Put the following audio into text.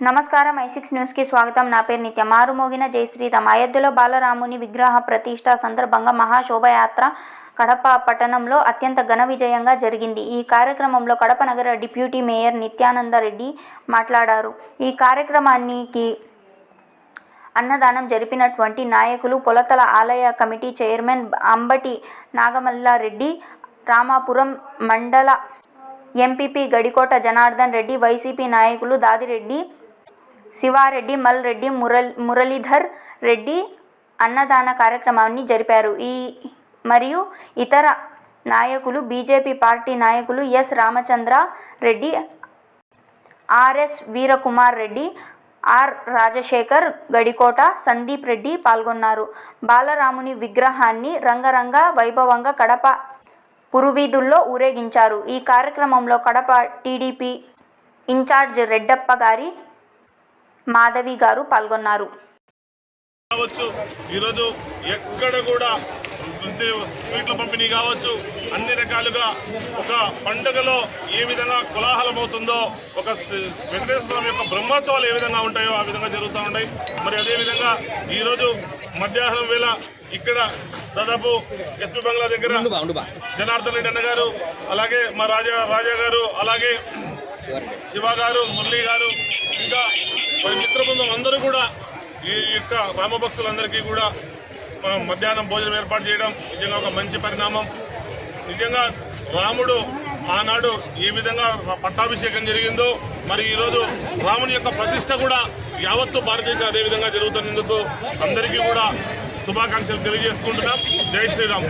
నమస్కారం ఐసిక్స్ సిక్స్ న్యూస్కి స్వాగతం. నా పేరు నిత్య. మారుమోగిన జై శ్రీరామ్ అయోధ్యలో బాలరాముని విగ్రహ ప్రతిష్ట సందర్భంగా మహాశోభయాత్ర కడప పట్టణంలో అత్యంత ఘన విజయంగా జరిగింది. ఈ కార్యక్రమంలో కడప నగర డిప్యూటీ మేయర్ నిత్యానంద రెడ్డి మాట్లాడారు. ఈ కార్యక్రమానికి అన్నదానం జరిపినటువంటి నాయకులు పొలతల ఆలయ కమిటీ చైర్మన్ అంబటి నాగమల్లారెడ్డి రామాపురం మండల ఎంపీపీ గడికోట జనార్దన్ రెడ్డి వైసీపీ నాయకులు దాదిరెడ్డి శివారెడ్డి మల్రెడ్డి మురళి మురళీధర్ రెడ్డి అన్నదాన కార్యక్రమాన్ని జరిపారు. ఈ మరియు ఇతర నాయకులు బీజేపీ పార్టీ నాయకులు S. Ramachandra Reddy RS Veerakumar Reddy R. Rajasekhar Gadikota Sandeep Reddy పాల్గొన్నారు. బాలరాముని విగ్రహాన్ని రంగరంగ వైభవంగా కడప పురువీధుల్లో ఊరేగించారు. ఈ కార్యక్రమంలో కడప టీడీపీ ఇన్ఛార్జ్ రెడ్డప్ప గారి మాధవి గారు పాల్గొన్నారు. కావచ్చు ఈరోజు ఎక్కడ కూడా స్వీట్ల పంపిణీ కావచ్చు. అన్ని రకాలుగా ఒక పండుగలో ఏ విధంగా కోలాహలం అవుతుందో ఒక వెంకటేశ్వర స్వామి యొక్క బ్రహ్మోత్సవాలు ఏ విధంగా ఉంటాయో ఆ విధంగా జరుగుతూ ఉంటాయి మరి అదేవిధంగా ఈరోజు మధ్యాహ్నం వేళ ఇక్కడ దాదాపు ఎస్పీ బంగ్లా దగ్గర జనార్దన్ రెడ్డి అన్న గారు అలాగే మా రాజా రాజా గారు అలాగే శివ గారు మురళి గారు ఇంకా మరి మిత్రబృందం అందరూ కూడా ఈ యొక్క రామభక్తులందరికీ కూడా మనం మధ్యాహ్నం భోజనం ఏర్పాటు చేయడం నిజంగా ఒక మంచి పరిణామం. నిజంగా రాముడు ఆనాడు ఏ విధంగా పట్టాభిషేకం జరిగిందో మరి ఈరోజు రాముని యొక్క ప్రతిష్ట కూడా యావత్తు భారతదేశం అదేవిధంగా జరుగుతున్నందుకు అందరికీ కూడా శుభాకాంక్షలు తెలియజేసుకుంటున్నాం. జై శ్రీరామ్.